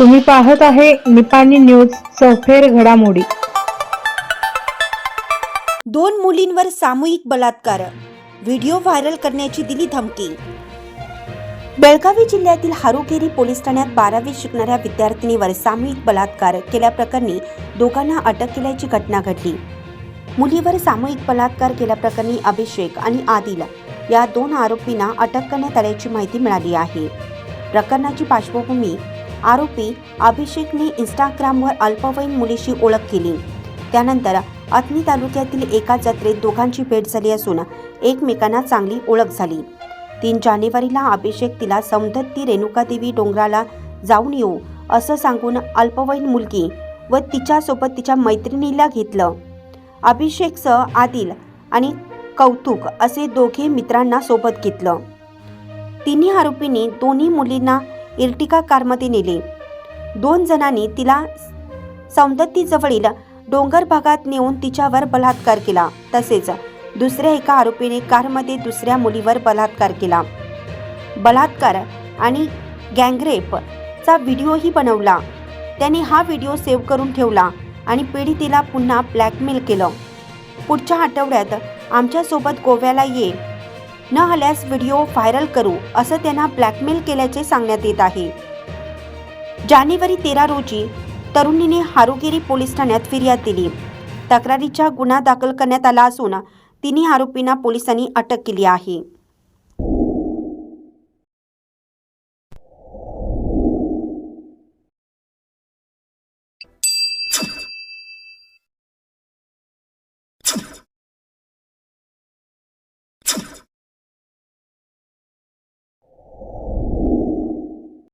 तुम्ही पाहत आहे निपाणी न्यूज सफेर घडामोडी. दोन मुलींवर सामूहिक बलात्कार. व्हिडिओ व्हायरल करण्याची दिली धमकी. बेळगावी जिल्ह्यातील हारुकेरी पोलीस ठाण्यात बारावी शिकणाऱ्या विद्यार्थिनीवर सामूहिक बलात्कार केल्याप्रकरणी दोघांना अटक केल्याची घटना घडली. मुलीवर सामूहिक बलात्कार केल्याप्रकरणी अभिषेक आणि आदिल या दोन आरोपींना अटक करण्यात आल्याची माहिती मिळाली आहे. प्रकरणाची पार्श्वभूमी आरोपी अभिषेकने इंस्टाग्रामवर अल्पवयीन मुलीशी ओळख केली. त्यानंतर अथनी तालुक्यातील एका जत्रेत दोघांची भेट झाली असून एकमेकांना चांगली ओळख झाली. तीन जानेवारीला अभिषेक तिला समधत्ती रेणुकादेवी डोंगराला जाऊन येऊ असं सांगून अल्पवयीन मुलगी व तिच्यासोबत तिच्या मैत्रिणीला घेतलं. अभिषेकसह आदिल आणि कौतुक असे दोघे मित्रांना सोबत घेतलं. तिन्ही आरोपींनी दोन्ही मुलींना इर्टिका कारमध्ये नेले. दोन जणांनी तिला सौंदत्तीजवळील डोंगर भागात नेऊन तिच्यावर बलात्कार केला. तसेच दुसऱ्या एका आरोपीने कारमध्ये दुसऱ्या मुलीवर बलात्कार केला. बलात्कार आणि गँगरेपचा व्हिडिओही बनवला. त्याने हा व्हिडिओ सेव्ह करून ठेवला आणि पीडितेला पुन्हा ब्लॅकमेल केलं. पुढच्या आठवड्यात आमच्यासोबत गोव्याला ये. न आल्यास व्हिडिओ व्हायरल करू असं त्यांना ब्लॅकमेल केल्याचे सांगण्यात येत आहे. जानेवारी तेरा रोजी तरुणीने हारुगिरी पोलीस ठाण्यात फिर्याद दिली. तक्रारीचा गुन्हा दाखल करण्यात आला असून तिन्ही आरोपींना पोलिसांनी अटक केली आहे.